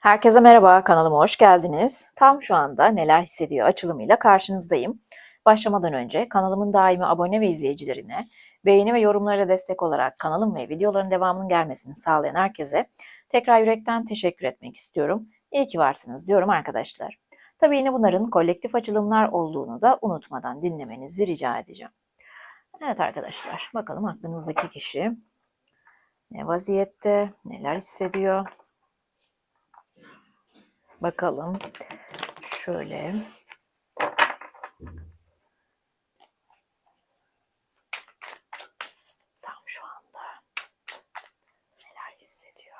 Herkese merhaba, kanalıma hoş geldiniz. Tam şu anda neler hissediyor açılımıyla karşınızdayım. Başlamadan önce kanalımın daimi abone ve izleyicilerine, beğeni ve yorumlarıyla destek olarak kanalım ve videoların devamının gelmesini sağlayan herkese tekrar yürekten teşekkür etmek istiyorum. İyi ki varsınız diyorum arkadaşlar. Tabii yine bunların kolektif açılımlar olduğunu da unutmadan dinlemenizi rica edeceğim. Evet arkadaşlar, bakalım aklınızdaki kişi ne vaziyette, neler hissediyor? Bakalım. Şöyle. Tam şu anda neler hissediyor?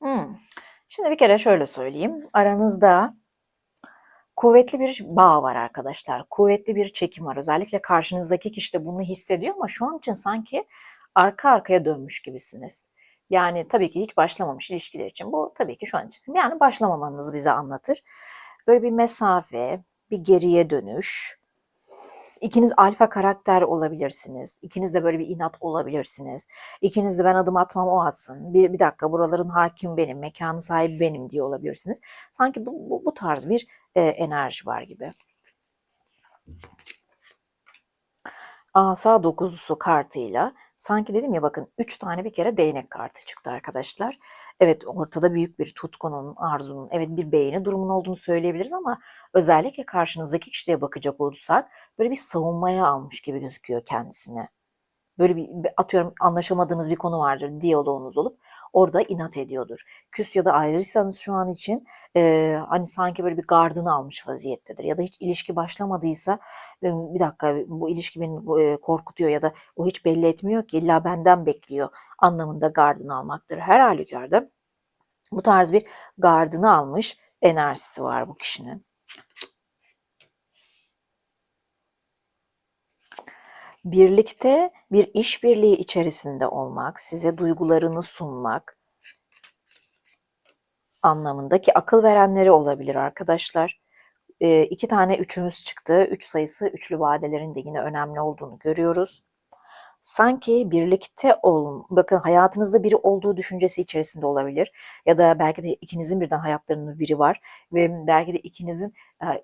Hmm. Şimdi bir kere şöyle söyleyeyim. Aranızda kuvvetli bir bağ var arkadaşlar. Kuvvetli bir çekim var. Özellikle karşınızdaki kişi de bunu hissediyor ama şu an için sanki arka arkaya dönmüş gibisiniz. Yani tabii ki hiç başlamamış ilişkiler için bu tabii ki şu an için yani başlamamanız bize anlatır. Böyle bir mesafe, bir geriye dönüş. İkiniz alfa karakter olabilirsiniz. İkiniz de böyle bir inat olabilirsiniz. İkiniz de ben adım atmam o atsın. Bir, bir dakika buraların hakim benim, mekanı sahibi benim diye olabilirsiniz. Sanki bu, bu, bu tarz bir e, enerji var gibi. Asa dokuzusu kartıyla sanki dedim ya bakın 3 tane bir kere değnek kartı çıktı arkadaşlar. Evet ortada büyük bir tutkunun, arzunun, evet bir beğeni durumun olduğunu söyleyebiliriz ama özellikle karşınızdaki kişiye bakacak olursak böyle bir savunmaya almış gibi gözüküyor kendisini. Böyle bir atıyorum anlaşamadığınız bir konu vardır, diyaloğunuz olup orada inat ediyordur. Küs ya da ayrıysanız şu an için e, hani sanki böyle bir gardını almış vaziyettedir. Ya da hiç ilişki başlamadıysa bir dakika bu ilişki beni korkutuyor ya da o hiç belli etmiyor ki illa benden bekliyor anlamında gardını almaktır. Her halükarda bu tarz bir gardını almış enerjisi var bu kişinin. birlikte bir işbirliği içerisinde olmak, size duygularını sunmak anlamındaki akıl verenleri olabilir arkadaşlar. E, iki tane üçümüz çıktı. Üç sayısı üçlü vadelerin de yine önemli olduğunu görüyoruz sanki birlikte olun, bakın hayatınızda biri olduğu düşüncesi içerisinde olabilir ya da belki de ikinizin birden hayatlarında biri var ve belki de ikinizin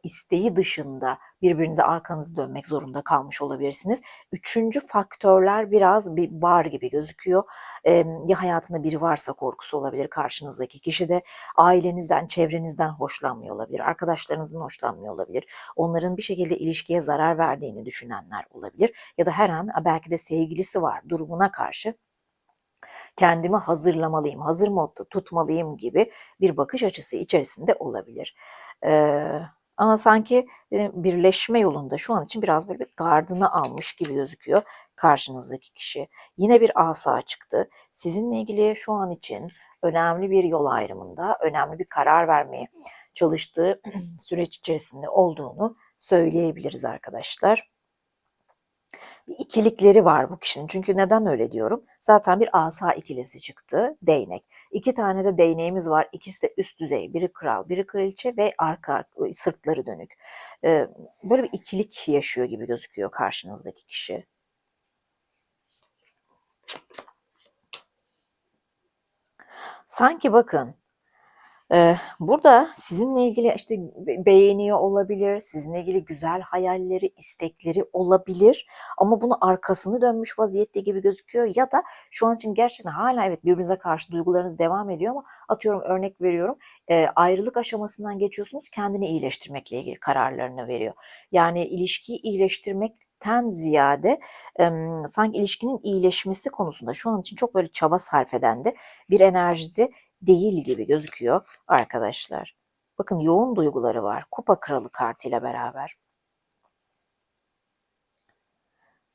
isteği dışında birbirinize arkanızı dönmek zorunda kalmış olabilirsiniz. Üçüncü faktörler biraz bir var gibi gözüküyor. E, ya hayatında biri varsa korkusu olabilir karşınızdaki kişi de ailenizden, çevrenizden hoşlanmıyor olabilir, arkadaşlarınızdan hoşlanmıyor olabilir. Onların bir şekilde ilişkiye zarar verdiğini düşünenler olabilir ya da her an belki de sevgilisi var durumuna karşı kendimi hazırlamalıyım, hazır modda tutmalıyım gibi bir bakış açısı içerisinde olabilir. Ee, ama sanki birleşme yolunda şu an için biraz böyle bir gardını almış gibi gözüküyor karşınızdaki kişi. Yine bir asa çıktı. Sizinle ilgili şu an için önemli bir yol ayrımında, önemli bir karar vermeye çalıştığı süreç içerisinde olduğunu söyleyebiliriz arkadaşlar bir ikilikleri var bu kişinin. Çünkü neden öyle diyorum? Zaten bir asa ikilisi çıktı. Değnek. İki tane de değneğimiz var. İkisi de üst düzey. Biri kral, biri kraliçe ve arka sırtları dönük. Böyle bir ikilik yaşıyor gibi gözüküyor karşınızdaki kişi. Sanki bakın burada sizinle ilgili işte beğeniyor olabilir, sizinle ilgili güzel hayalleri, istekleri olabilir ama bunu arkasını dönmüş vaziyette gibi gözüküyor ya da şu an için gerçekten hala evet birbirinize karşı duygularınız devam ediyor ama atıyorum örnek veriyorum ayrılık aşamasından geçiyorsunuz kendini iyileştirmekle ilgili kararlarını veriyor. Yani ilişkiyi iyileştirmek ten ziyade e, sanki ilişkinin iyileşmesi konusunda şu an için çok böyle çaba sarf eden de bir enerjide değil gibi gözüküyor arkadaşlar. Bakın yoğun duyguları var. Kupa kralı kartıyla beraber.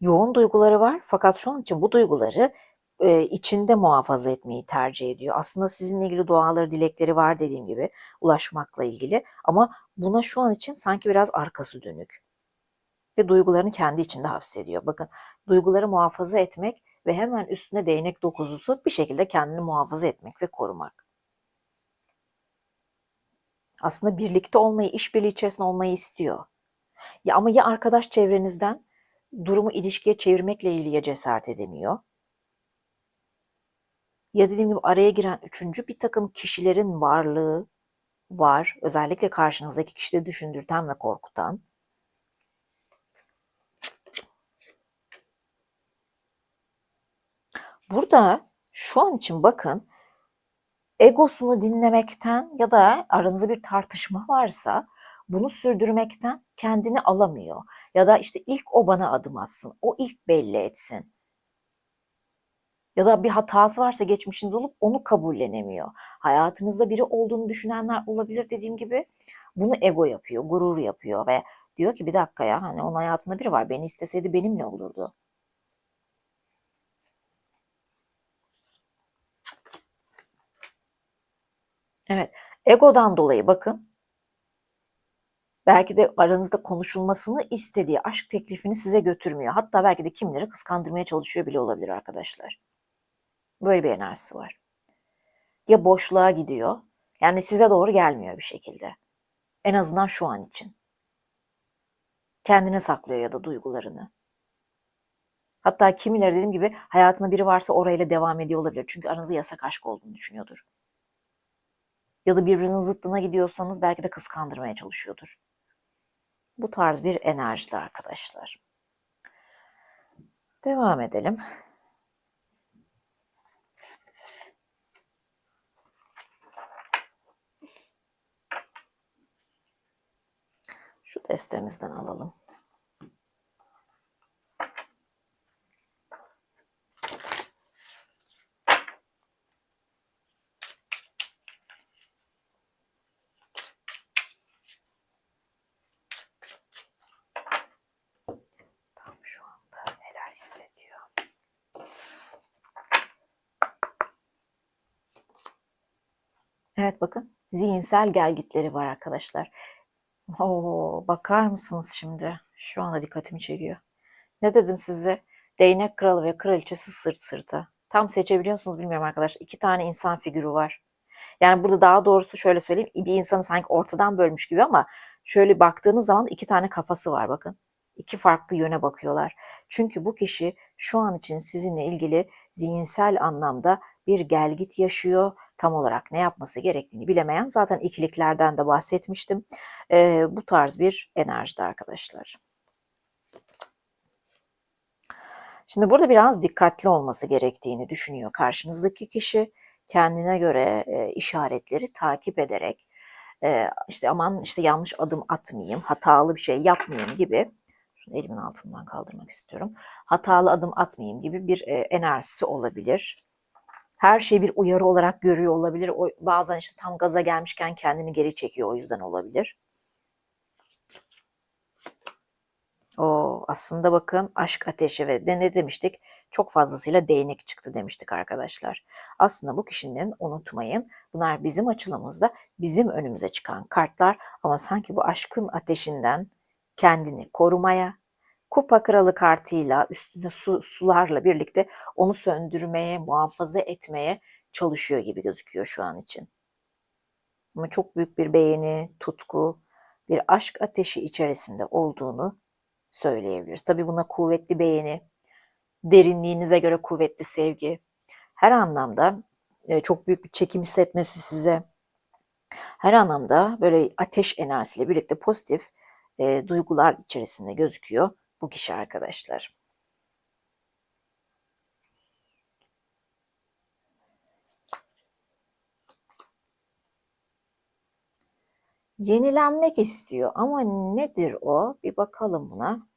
Yoğun duyguları var fakat şu an için bu duyguları e, içinde muhafaza etmeyi tercih ediyor. Aslında sizinle ilgili duaları, dilekleri var dediğim gibi ulaşmakla ilgili ama buna şu an için sanki biraz arkası dönük. ve duygularını kendi içinde hapsediyor. Bakın duyguları muhafaza etmek ve hemen üstüne değnek dokuzusu bir şekilde kendini muhafaza etmek ve korumak. Aslında birlikte olmayı, işbirliği içerisinde olmayı istiyor. Ya ama ya arkadaş çevrenizden durumu ilişkiye çevirmekle ilgili cesaret edemiyor. Ya dediğim gibi araya giren üçüncü bir takım kişilerin varlığı var. Özellikle karşınızdaki kişide düşündürten ve korkutan. Burada şu an için bakın egosunu dinlemekten ya da aranızda bir tartışma varsa bunu sürdürmekten kendini alamıyor. Ya da işte ilk o bana adım atsın, o ilk belli etsin. Ya da bir hatası varsa geçmişiniz olup onu kabullenemiyor. Hayatınızda biri olduğunu düşünenler olabilir dediğim gibi. Bunu ego yapıyor, gurur yapıyor ve diyor ki bir dakika ya hani onun hayatında biri var. Beni isteseydi benimle olurdu. Evet, egodan dolayı bakın. Belki de aranızda konuşulmasını istediği aşk teklifini size götürmüyor. Hatta belki de kimleri kıskandırmaya çalışıyor bile olabilir arkadaşlar. Böyle bir enerjisi var. Ya boşluğa gidiyor. Yani size doğru gelmiyor bir şekilde. En azından şu an için. Kendine saklıyor ya da duygularını. Hatta kimileri dediğim gibi hayatında biri varsa orayla devam ediyor olabilir. Çünkü aranızda yasak aşk olduğunu düşünüyordur. Ya da birbirinizin zıttına gidiyorsanız belki de kıskandırmaya çalışıyordur. Bu tarz bir enerjide arkadaşlar. Devam edelim. Şu destemizden alalım. Evet bakın zihinsel gelgitleri var arkadaşlar. Oo, bakar mısınız şimdi? Şu anda dikkatimi çekiyor. Ne dedim size? Değnek kralı ve kraliçesi sırt sırta. Tam seçebiliyor musunuz bilmiyorum arkadaşlar. İki tane insan figürü var. Yani burada daha doğrusu şöyle söyleyeyim. Bir insanı sanki ortadan bölmüş gibi ama şöyle baktığınız zaman iki tane kafası var bakın. İki farklı yöne bakıyorlar. Çünkü bu kişi şu an için sizinle ilgili zihinsel anlamda bir gelgit yaşıyor. Tam olarak ne yapması gerektiğini bilemeyen zaten ikiliklerden de bahsetmiştim. Ee, bu tarz bir enerjide arkadaşlar. Şimdi burada biraz dikkatli olması gerektiğini düşünüyor karşınızdaki kişi. Kendine göre e, işaretleri takip ederek e, işte aman işte yanlış adım atmayayım, hatalı bir şey yapmayayım gibi şunu elimin altından kaldırmak istiyorum. Hatalı adım atmayayım gibi bir e, enerjisi olabilir. Her şeyi bir uyarı olarak görüyor olabilir. O, bazen işte tam gaza gelmişken kendini geri çekiyor o yüzden olabilir. O aslında bakın aşk ateşi ve de ne demiştik? Çok fazlasıyla değnek çıktı demiştik arkadaşlar. Aslında bu kişinin unutmayın bunlar bizim açılımızda bizim önümüze çıkan kartlar ama sanki bu aşkın ateşinden kendini korumaya, kupa kralı kartıyla üstüne su, sularla birlikte onu söndürmeye, muhafaza etmeye çalışıyor gibi gözüküyor şu an için. Ama çok büyük bir beğeni, tutku, bir aşk ateşi içerisinde olduğunu söyleyebiliriz. Tabii buna kuvvetli beğeni, derinliğinize göre kuvvetli sevgi, her anlamda e, çok büyük bir çekim hissetmesi size, her anlamda böyle ateş enerjisiyle birlikte pozitif e, duygular içerisinde gözüküyor bu kişi arkadaşlar. Yenilenmek istiyor ama nedir o? Bir bakalım buna.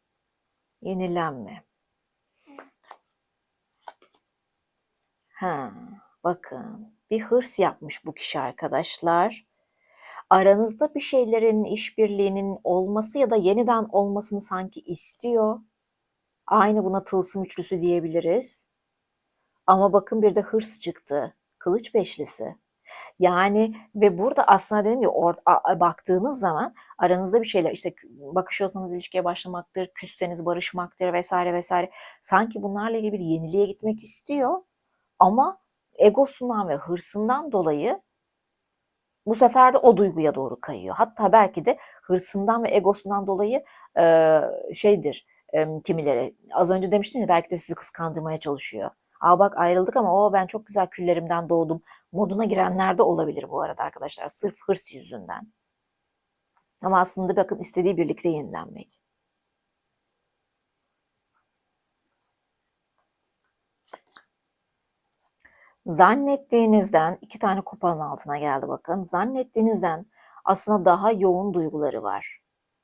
Yenilenme. Ha, bakın bir hırs yapmış bu kişi arkadaşlar. Aranızda bir şeylerin işbirliğinin olması ya da yeniden olmasını sanki istiyor. Aynı buna tılsım üçlüsü diyebiliriz. Ama bakın bir de hırs çıktı. Kılıç beşlisi. Yani ve burada aslında dediğim gibi or, a, baktığınız zaman aranızda bir şeyler işte bakışıyorsanız ilişkiye başlamaktır, küsseniz barışmaktır vesaire vesaire. Sanki bunlarla ilgili bir yeniliğe gitmek istiyor ama egosundan ve hırsından dolayı bu sefer de o duyguya doğru kayıyor. Hatta belki de hırsından ve egosundan dolayı e, şeydir e, kimileri. Az önce demiştim ya belki de sizi kıskandırmaya çalışıyor. Aa bak ayrıldık ama o ben çok güzel küllerimden doğdum moduna girenler de olabilir bu arada arkadaşlar. Sırf hırs yüzünden. Ama aslında bakın istediği birlikte yenilenmek. Zannettiğinizden iki tane kupanın altına geldi bakın. Zannettiğinizden aslında daha yoğun duyguları var.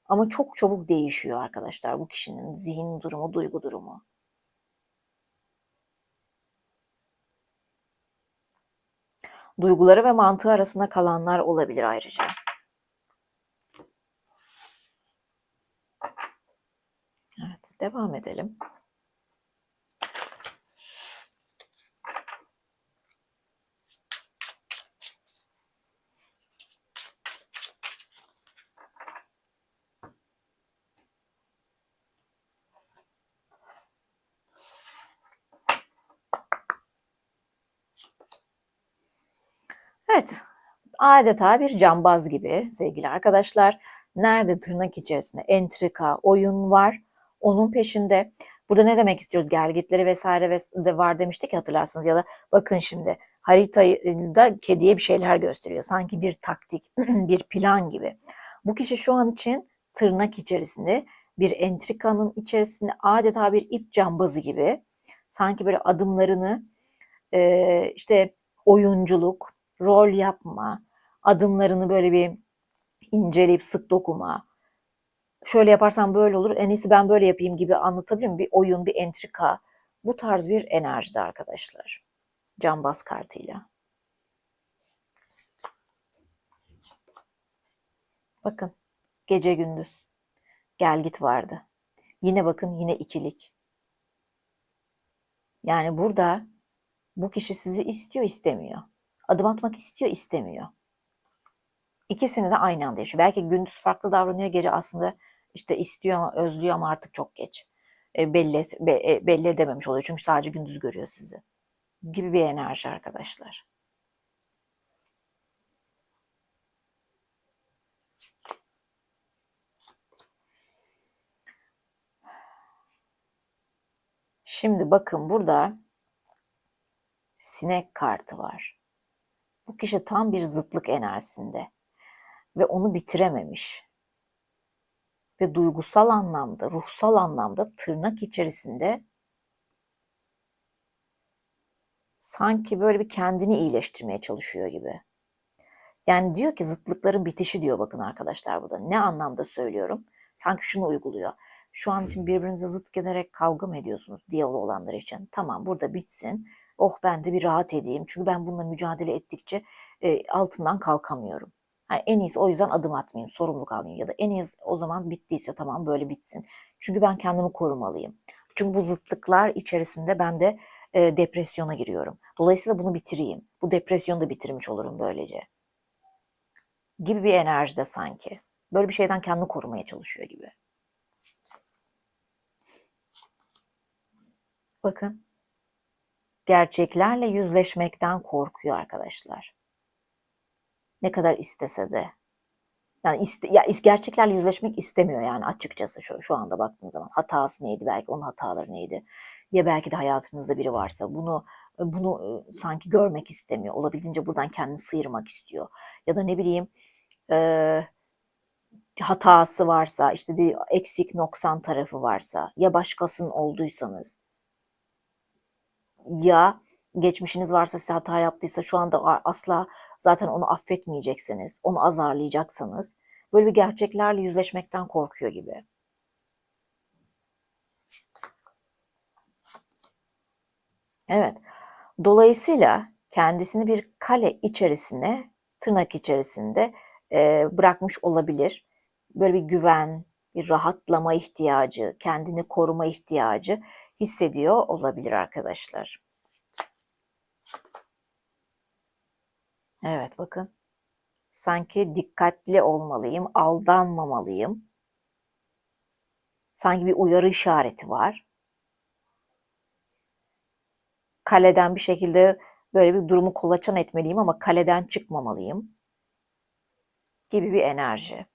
Ama çok çabuk değişiyor arkadaşlar bu kişinin zihin durumu, duygu durumu. Duyguları ve mantığı arasında kalanlar olabilir ayrıca. Evet, devam edelim. Evet, adeta bir cambaz gibi sevgili arkadaşlar. Nerede tırnak içerisinde entrika, oyun var, onun peşinde. Burada ne demek istiyoruz? Gergitleri vesaire de var demiştik hatırlarsınız ya da bakın şimdi haritayı kediye bir şeyler gösteriyor. Sanki bir taktik, bir plan gibi. Bu kişi şu an için tırnak içerisinde bir entrikanın içerisinde adeta bir ip cambazı gibi. Sanki böyle adımlarını işte oyunculuk, rol yapma, adımlarını böyle bir inceleyip sık dokuma. Şöyle yaparsam böyle olur, en iyisi ben böyle yapayım gibi anlatabilir miyim? Bir oyun, bir entrika. Bu tarz bir enerjide arkadaşlar. Cambaz kartıyla. Bakın gece gündüz gel git vardı. Yine bakın yine ikilik. Yani burada bu kişi sizi istiyor istemiyor. Adım atmak istiyor, istemiyor. İkisini de aynı anda yaşıyor. Belki gündüz farklı davranıyor, gece aslında işte istiyor ama özlüyor ama artık çok geç. E, belli, et, be, e, belli edememiş oluyor çünkü sadece gündüz görüyor sizi. Gibi bir enerji arkadaşlar. Şimdi bakın burada sinek kartı var. Bu kişi tam bir zıtlık enerjisinde ve onu bitirememiş. Ve duygusal anlamda, ruhsal anlamda tırnak içerisinde sanki böyle bir kendini iyileştirmeye çalışıyor gibi. Yani diyor ki zıtlıkların bitişi diyor bakın arkadaşlar burada. Ne anlamda söylüyorum? Sanki şunu uyguluyor. Şu an için birbirinize zıt gelerek kavga mı ediyorsunuz diyalog olanlar için? Tamam burada bitsin oh ben de bir rahat edeyim. Çünkü ben bununla mücadele ettikçe e, altından kalkamıyorum. Yani en iyisi o yüzden adım atmayayım, sorumluluk almayayım ya da en iyisi o zaman bittiyse tamam böyle bitsin. Çünkü ben kendimi korumalıyım. Çünkü bu zıtlıklar içerisinde ben de e, depresyona giriyorum. Dolayısıyla bunu bitireyim. Bu depresyonu da bitirmiş olurum böylece. Gibi bir enerjide sanki. Böyle bir şeyden kendini korumaya çalışıyor gibi. Bakın gerçeklerle yüzleşmekten korkuyor arkadaşlar. Ne kadar istese de. Yani iste, ya gerçeklerle yüzleşmek istemiyor yani açıkçası şu, şu anda baktığınız zaman. Hatası neydi belki onun hataları neydi? Ya belki de hayatınızda biri varsa bunu bunu e, sanki görmek istemiyor. Olabildiğince buradan kendini sıyırmak istiyor. Ya da ne bileyim e, hatası varsa işte eksik noksan tarafı varsa ya başkasının olduysanız ya geçmişiniz varsa size hata yaptıysa şu anda asla zaten onu affetmeyeceksiniz, onu azarlayacaksanız böyle bir gerçeklerle yüzleşmekten korkuyor gibi. Evet. Dolayısıyla kendisini bir kale içerisine, tırnak içerisinde e, bırakmış olabilir. Böyle bir güven, bir rahatlama ihtiyacı, kendini koruma ihtiyacı hissediyor olabilir arkadaşlar. Evet bakın. Sanki dikkatli olmalıyım, aldanmamalıyım. Sanki bir uyarı işareti var. Kaleden bir şekilde böyle bir durumu kolaçan etmeliyim ama kaleden çıkmamalıyım gibi bir enerji.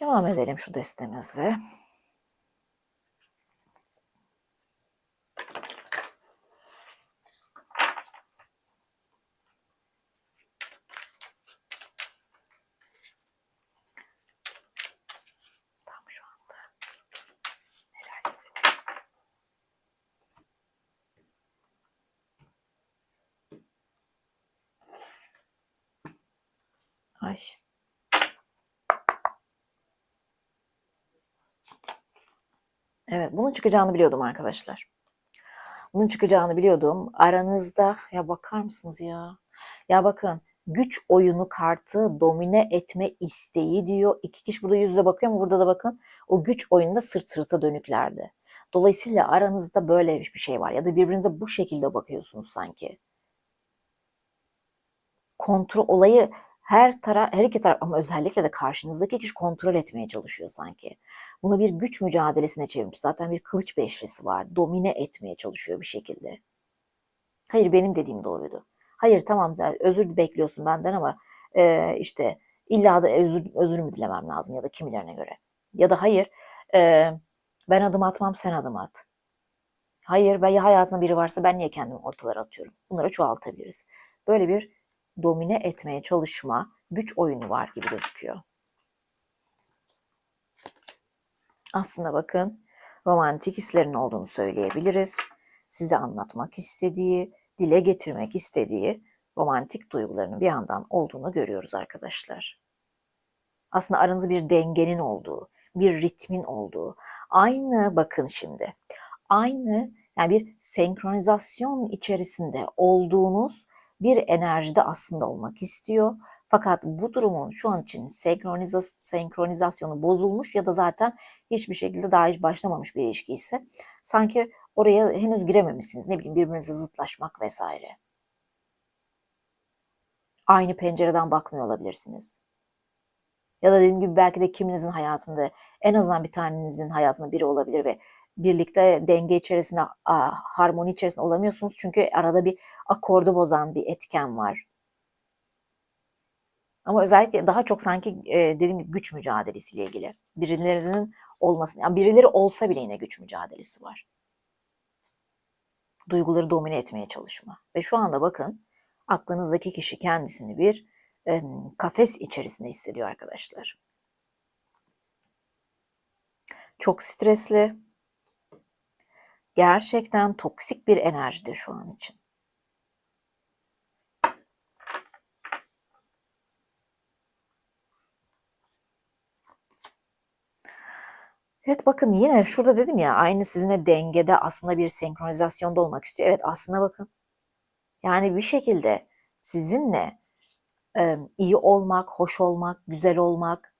Devam edelim şu destemizi. Ay. Evet, bunun çıkacağını biliyordum arkadaşlar. Bunun çıkacağını biliyordum. Aranızda ya bakar mısınız ya? Ya bakın güç oyunu kartı domine etme isteği diyor. İki kişi burada yüzle bakıyor ama burada da bakın o güç oyununda sırt sırta dönüklerdi. Dolayısıyla aranızda böyle bir şey var ya da birbirinize bu şekilde bakıyorsunuz sanki. Kontrol olayı her taraf, her iki taraf ama özellikle de karşınızdaki kişi kontrol etmeye çalışıyor sanki. Bunu bir güç mücadelesine çevirmiş. Zaten bir kılıç beşlisi var. Domine etmeye çalışıyor bir şekilde. Hayır benim dediğim doğruydu. Hayır tamam özür bekliyorsun benden ama e, işte illa da özür, özür mü dilemem lazım ya da kimilerine göre. Ya da hayır e, ben adım atmam sen adım at. Hayır ben ya hayatında biri varsa ben niye kendimi ortalara atıyorum? Bunları çoğaltabiliriz. Böyle bir domine etmeye çalışma, güç oyunu var gibi gözüküyor. Aslında bakın romantik hislerin olduğunu söyleyebiliriz. Size anlatmak istediği, dile getirmek istediği romantik duygularının bir yandan olduğunu görüyoruz arkadaşlar. Aslında aranızda bir dengenin olduğu, bir ritmin olduğu. Aynı bakın şimdi. Aynı yani bir senkronizasyon içerisinde olduğunuz bir enerjide aslında olmak istiyor. Fakat bu durumun şu an için senkroniza- senkronizasyonu bozulmuş ya da zaten hiçbir şekilde daha hiç başlamamış bir ilişki ise sanki oraya henüz girememişsiniz. Ne bileyim birbirinize zıtlaşmak vesaire. Aynı pencereden bakmıyor olabilirsiniz. Ya da dediğim gibi belki de kiminizin hayatında en azından bir tanenizin hayatında biri olabilir ve birlikte denge içerisinde, harmoni içerisinde olamıyorsunuz. Çünkü arada bir akordu bozan bir etken var. Ama özellikle daha çok sanki e, dediğim gibi güç mücadelesiyle ilgili. Birilerinin olmasın, yani birileri olsa bile yine güç mücadelesi var. Duyguları domine etmeye çalışma. Ve şu anda bakın aklınızdaki kişi kendisini bir e, kafes içerisinde hissediyor arkadaşlar. Çok stresli, gerçekten toksik bir enerjide şu an için. Evet bakın yine şurada dedim ya aynı sizinle dengede aslında bir senkronizasyonda olmak istiyor. Evet aslında bakın yani bir şekilde sizinle e, iyi olmak, hoş olmak, güzel olmak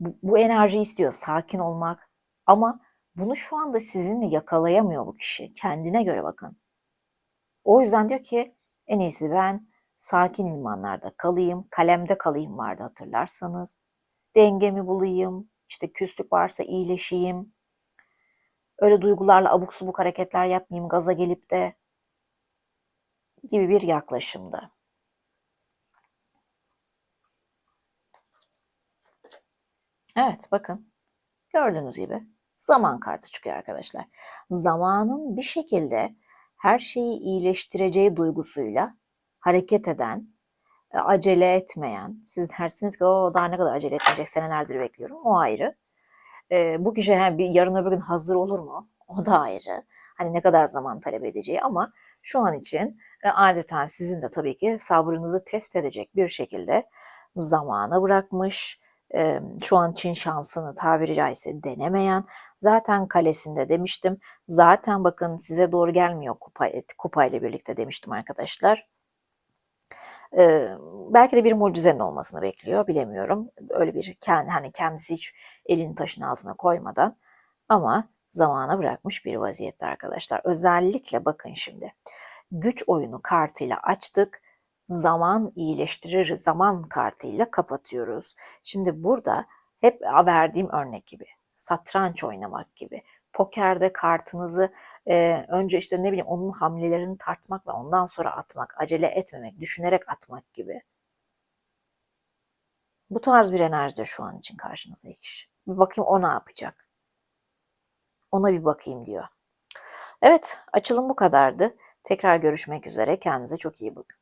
bu, bu enerji istiyor. Sakin olmak ama bunu şu anda sizinle yakalayamıyor bu kişi. Kendine göre bakın. O yüzden diyor ki en iyisi ben sakin limanlarda kalayım, kalemde kalayım vardı hatırlarsanız. Dengemi bulayım, işte küslük varsa iyileşeyim. Öyle duygularla abuk subuk hareketler yapmayayım, gaza gelip de gibi bir yaklaşımda. Evet bakın gördüğünüz gibi zaman kartı çıkıyor arkadaşlar. Zamanın bir şekilde her şeyi iyileştireceği duygusuyla hareket eden, e, acele etmeyen, siz dersiniz ki o daha ne kadar acele etmeyecek senelerdir bekliyorum. O ayrı. E, bu kişi yani bir yarın öbür gün hazır olur mu? O da ayrı. Hani ne kadar zaman talep edeceği ama şu an için e, adeta sizin de tabii ki sabrınızı test edecek bir şekilde zamana bırakmış, şu an için şansını tabiri caizse denemeyen zaten kalesinde demiştim. Zaten bakın size doğru gelmiyor kupa, kupa ile birlikte demiştim arkadaşlar. Ee, belki de bir mucizenin olmasını bekliyor bilemiyorum. Öyle bir kendi hani kendisi hiç elini taşın altına koymadan ama zamana bırakmış bir vaziyette arkadaşlar. Özellikle bakın şimdi güç oyunu kartıyla açtık zaman iyileştirir zaman kartıyla kapatıyoruz. Şimdi burada hep verdiğim örnek gibi satranç oynamak gibi pokerde kartınızı e, önce işte ne bileyim onun hamlelerini tartmak ve ondan sonra atmak, acele etmemek, düşünerek atmak gibi. Bu tarz bir enerjide şu an için karşınızdaki kişi. Bir bakayım o ne yapacak. Ona bir bakayım diyor. Evet, açılım bu kadardı. Tekrar görüşmek üzere. Kendinize çok iyi bakın.